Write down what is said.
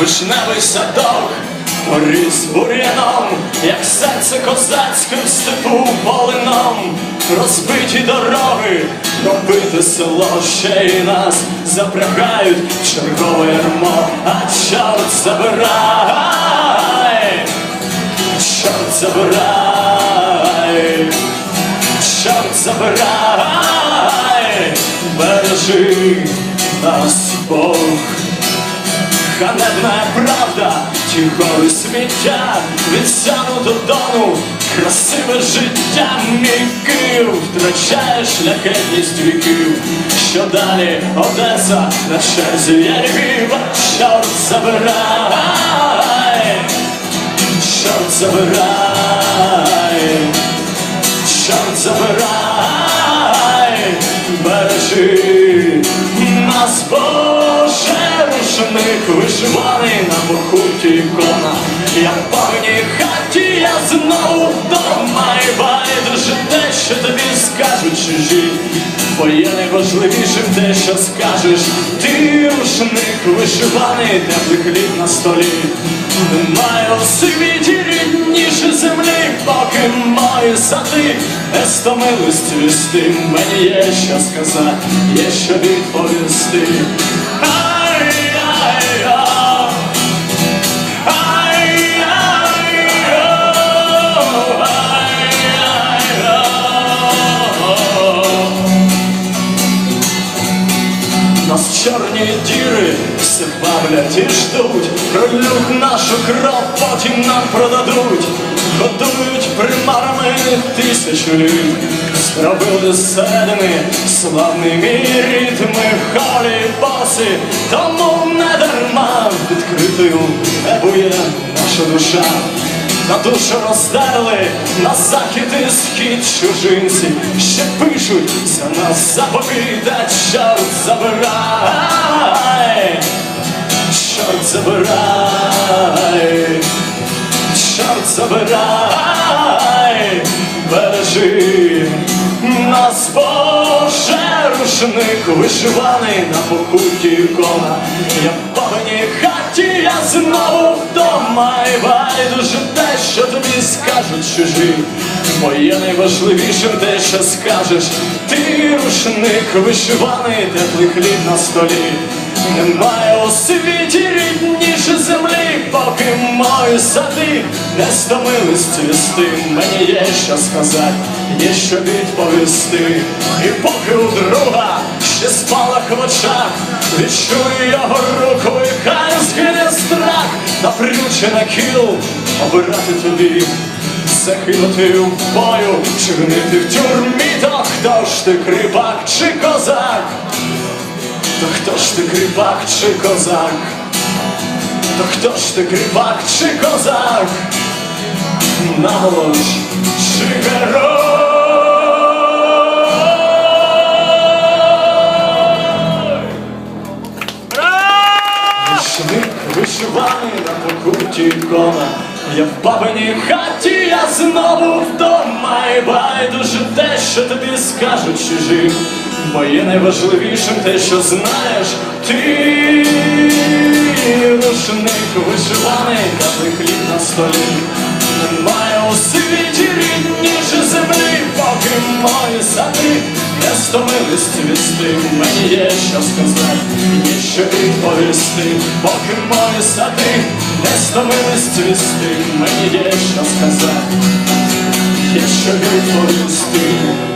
вишневий садок, поріс бур'яном, як серце козацьке в степу полином, розбиті дороги, пробите село, ще й нас запрягають в чергове ярмо, а чорт забирай, чорт забирай, чорт забирай, бережи нас Бог. Ханебна правда, тихове сміття, від сяну до дону, красиве життя, мій Київ втрачає шляхетність віків. Що далі Одеса на черзі є Львів, чорт забирай, чорт забирай, чорт забирай, бережи нас, Боже, рушник вишиваний на похуті ікона. Я в певній хаті, я знову вдома і байдуже те, що тобі скажуть чужі. Бо є найважливішим те, що скажеш. Ти рушник вишиваний, теплий хліб на столі. Немає у світі рідніше землі, не стомились цвісти. Мені є що сказати, є що відповісти. Нас чорні діри все бавлять і ждуть, прольють нашу кров, потім нам продадуть, годують примарами тисячу літ, зробили зсередини славний мій рід, ми в холі боси, тому не дарма відкритою небує наша душа. На душу роздерли на захід і схід чужинці, ще пишуть за нас заповіда, чорт забирай, чорт забирай, забирай, бережи нас, Боже, рушник вишиваний на покуті ікона. Я в бабиній хаті, я знову вдома і байдуже те, що тобі скажуть чужі. Бо є найважливішим те, що скажеш. Ти рушник вишиваний, теплий хліб на столі. Немає у світі рідніше землі, поки мої сади не стомились цвісти. Мені є що сказати, є що відповісти. І поки у друга ще спалах в очах, відчую його руку, і хай згине страх, напрючена кіл обирати тобі. Загинути в бою, чи гнити в тюрмі, то хто ж ти кріпак чи козак? Ж ти кріпак чи козак? То хто ж ти кріпак чи козак? Наголос чи герой? Рушник вишиваний на покуті ікона. Я в бабиній хаті, я знову вдома і байдуже те, що тобі скажуть чужі. Бо є найважливішим те, що знаєш ти рушник вишиваний, теплий хліб на столі. Немає у світі рідніше землі, поки мої сади не стомились цвісти. Мені є що сказати, є що відповісти, поки мої сади не стомились цвісти. Мені є що сказати, є що відповісти.